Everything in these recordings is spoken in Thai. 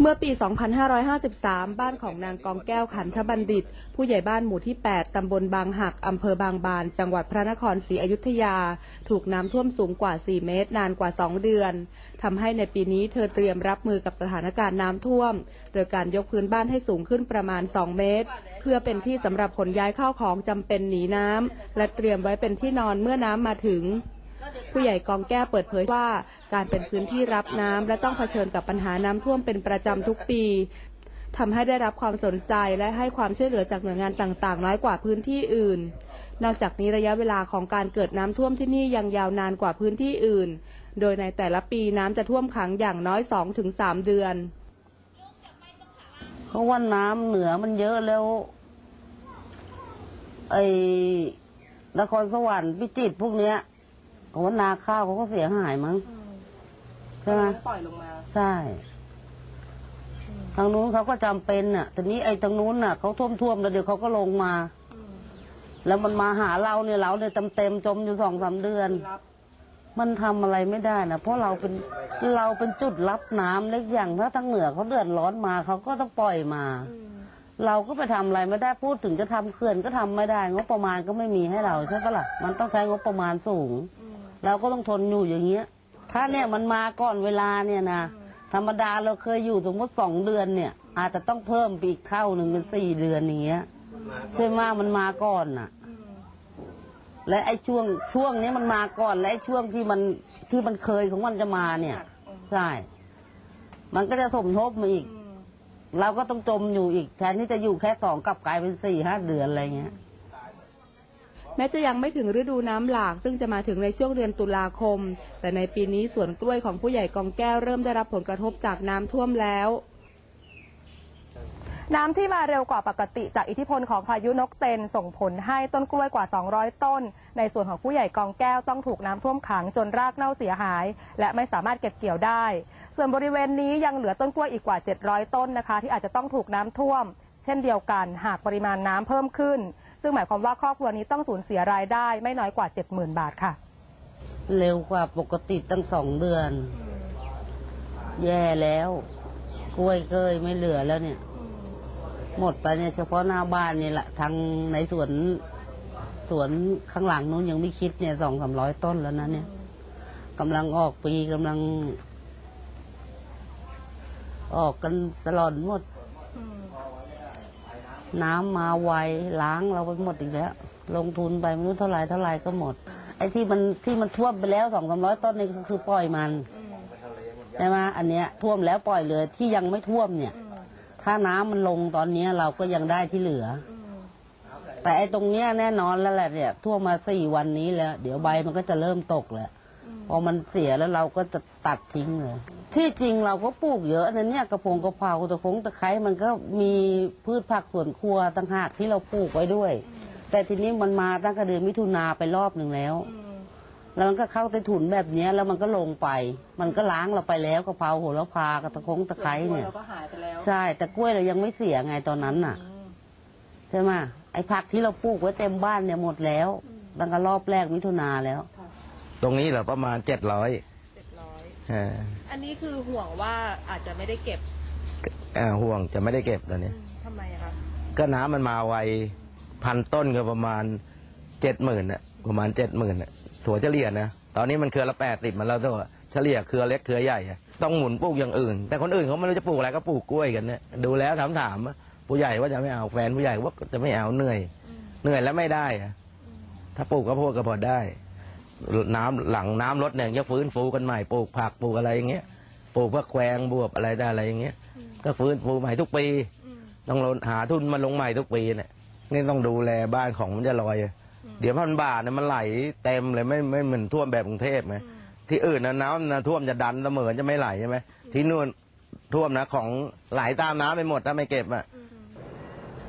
เมื่อปี 2553 บ้านของนางกองแก้วขันธบัณฑิต ผู้ใหญ่บ้านหมู่ที่ 8 ตำบลบางหัก อำเภอบางบาน จังหวัดพระนครศรีอยุธยา ถูกน้ำท่วมสูงกว่า 4 เมตร นานกว่า 2 เดือน ทำให้ในปีนี้เธอเตรียมรับมือกับสถานการณ์น้ำท่วม โดยการยกพื้นบ้านให้สูงขึ้นประมาณ 2 เมตร เพื่อเป็นที่สำหรับขนย้ายข้าวของจำเป็นหนีน้ำและเตรียมไว้เป็นที่นอนเมื่อน้ำมาถึง ผู้ใหญ่กองแก้วเปิดเผยว่า การเป็นพื้นที่รับน้ำและต้องเผชิญกับปัญหาน้ำท่วมเป็นประจำทุกปีทำให้ได้รับความสนใจและให้ความช่วยเหลือจากหน่วยงานต่างๆ น้อยกว่าพื้นที่อื่น นอกจากนี้ระยะเวลาของการเกิดน้ำท่วมที่นี่ยังยาวนานกว่าพื้นที่อื่น โดยในแต่ละปีน้ำจะท่วมขังอย่างน้อย 2-3 เดือน เพราะว่าน้ำเหนือมันเยอะแล้วไอ้นครสวรรค์พิจิตรพวกเนี้ย เขาว่านาข้าวเขาก็เสียหายมั้งใช่ไหมปล่อยลงมาใช่ทางนู้นเขาก็จำเป็นน่ะแต่นี้ไอ้ทางนู้นน่ะเขาท่วมท่วมๆแล้วเดี๋ยวเขาก็ลงมา แล้วมันมาหาเราเนี่ยเราเนี่ยเต็มเต็มๆจมอยู่สองสามเดือน มันทำอะไรไม่ได้นะเพราะเราเป็นเราเป็นจุดรับน้ำเล็กอย่างถ้าทางเหนือเขาเดือดร้อนมาเขาก็ต้องปล่อยมา เราก็ไปทำอะไรไม่ได้พูดถึงจะทำเขื่อนก็ทำไม่ได้งบประมาณก็ไม่มีให้เราใช่ปะล่ะมันต้องใช้งบประมาณสูง เราก็ต้องทนอยู่อย่างเงี้ย ถ้าเนี่ยมันมาก่อนเวลาเนี่ยนะธรรมดาเราเคยอยู่สมมติสองเดือนเนี่ย อาจจะต้องเพิ่มไปอีกเท่าหนึ่งเป็นสี่เดือนอย่างเงี้ยใช่ไหมมันมาก่อนน่ะ และไอ้ช่วงช่วงนี้มันมาก่อนและไอ้ช่วงที่มันที่มันเคยของมันจะมาเนี่ย ใช่ มันก็จะสมทบมาอีก เราก็ต้องจมอยู่อีกแทนที่จะอยู่แค่สองกลับกลายเป็นสี่ห้าเดือนอะไรเงี้ย แม้จะยังไม่ถึงฤดูน้ำหลาก ซึ่งจะมาถึงในช่วงเดือนตุลาคม แต่ในปีนี้สวนกล้วยของผู้ใหญ่กองแก้วเริ่มได้รับผลกระทบจากน้ำท่วมแล้วน้ำที่มาเร็วกว่าปกติจากอิทธิพลของพายุนกเต็นส่งผลให้ต้นกล้วยกว่า 200 ต้น ในส่วนของผู้ใหญ่กองแก้วต้องถูกน้ำท่วมขังจนรากเน่าเสียหาย และไม่สามารถเก็บเกี่ยวได้ ส่วนบริเวณนี้ยังเหลือต้นกล้วยอีกกว่า 700 ต้นนะคะ ที่อาจจะต้องถูกน้ำท่วม เช่นเดียวกันหากปริมาณน้ำเพิ่มขึ้น ซึ่งหมายความว่าครอบครัวนี้ต้องสูญเสียรายได้ไม่น้อยกว่า 70,000 บาทค่ะ เร็วกว่าปกติตั้งสองเดือน แย่แล้ว กล้วยเกยไม่เหลือแล้วเนี่ย หมดไปเนี่ยเฉพาะหน้าบ้านนี่แหละทางในสวนสวนข้างหลังนู้นยังไม่คิดเนี่ยสองสามร้อยต้นแล้วนะเนี่ยกำลังออกปีกำลัง ออกกันตลอดหมด น้ำมาไวล้างเราไปหมดอีกแล้ว ลงทุนไปไม่รู้เท่าไรเท่าไรก็หมด ไอ้ที่มันที่มันท่วมไปแล้วสองสามร้อยต้นนี่ก็คือปล่อยมันใช่ไหมอันเนี้ยท่วมแล้วปล่อยเลยที่ยังไม่ท่วมเนี่ย ถ้าน้ำมันลงตอนเนี้ยเราก็ยังได้ที่เหลือ แต่ไอ้ตรงเนี้ยแน่นอนแล้วแหละเนี่ยท่วมมาสี่วันนี้แล้ว เดี๋ยวใบมันก็จะเริ่มตกแล้วพอมันเสียแล้วเราก็จะตัดทิ้งเลย ที่จริงเราก็ปลูกเยอะนะเนี่ยกระพงกระเพราตะคงตะไคร้มันก็มีพืชผักสวนครัวต่างหากที่เราปลูกไว้ด้วย แต่ทีนี้มันมาตั้งแต่เดือนมิถุนาไปรอบหนึ่งแล้ว แล้วมันก็เข้าใต้ถุนแบบเนี้ยแล้วมันก็ลงไป มันก็ล้างเราไปแล้วกะเพราโหระพากระตะคงตะไคร้เนี่ยก็หายไปแล้วใช่แต่กล้วยเรายังไม่เสียไงตอนนั้นน่ะใช่ไหมไอ้ผักที่เราปลูกไว้เต็มบ้านเนี่ยหมดแล้วตั้งแต่รอบแรกมิถุนาแล้ว ตรงนี้เหรอประมาณเจ็ดร้อย อันนี้คือห่วงว่าอาจจะไม่ได้เก็บห่วงจะไม่ได้เก็บตอนนี้ทำไมคะก็น้ำมันมาไวพันต้นก็ประมาณเจ็ดหมื่นะประมาณเจ็ดหมื่นะถั่วเฉลี่ยนะตอนนี้มันเครือละแปดสิบมันแล้วตัวเฉลี่ยเครือเล็กเครือใหญ่อะต้องหมุนปลูกอย่างอื่น แต่คนอื่นเขาไม่รู้จะปลูกอะไรก็ปลูกกล้วยกันเนี่ยดูแล้วถามถามๆว่าผู้ใหญ่ว่าจะไม่เอาแฟนผู้ใหญ่ว่าจะไม่เอาเหนื่อย เหนื่อยแล้วไม่ได้อะถ้าปลูกก็พวกก็พอได้ น้ำหลังน้ำลดเนี่ยจะฟื้นฟูกันใหม่ปลูกผักปลูกอะไรอย่างเงี้ยปลูกเพื่อแควงบวบอะไรได้อะไรอย่างเงี้ยก็ฟื้นฟูใหม่ทุกปีต้องลงหาทุนมาลงใหม่ทุกปีเนี่ยนี่ต้องดูแลบ้านของมันจะลอย เดี๋ยวพันบาทเนี่ยมันไหลเต็มเลยไม่ไม่เหมือนท่วมแบบกรุงเทพไงที่อื่นนะน้ำนะท่วมจะดันเสมอจะไม่ไหลใช่ไหมที่นู่นท่วมนะของไหลตามน้ำไปหมดถ้าไม่เก็บอะ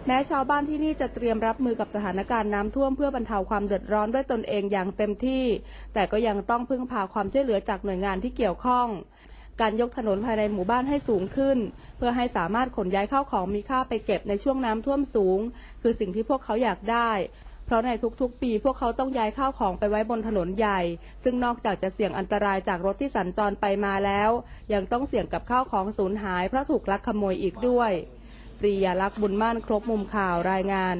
แม้ชาวบ้านที่นี่จะเตรียมรับมือกับสถานการณ์น้ำท่วมเพื่อบรรเทาความเดือดร้อนด้วยตนเองอย่างเต็มที่ แต่ก็ยังต้องพึ่งพาความช่วยเหลือจากหน่วยงานที่เกี่ยวข้อง การยกถนนภายในหมู่บ้านให้สูงขึ้น เพื่อให้สามารถขนย้ายเข้าของมีค่าไปเก็บในช่วงน้ำท่วมสูง คือสิ่งที่พวกเขาอยากได้ เพราะในทุกๆ ปีพวกเขาต้องย้ายข้าวของไปไว้บนถนนใหญ่ ซึ่งนอกจากจะเสี่ยงอันตรายจากรถที่สัญจรไปมาแล้ว ยังต้องเสี่ยงกับข้าวของสูญหายเพราะถูกลักขโมยอีกด้วย รียลักษณ์บุญมั่นครบมุมข่าวรายงาน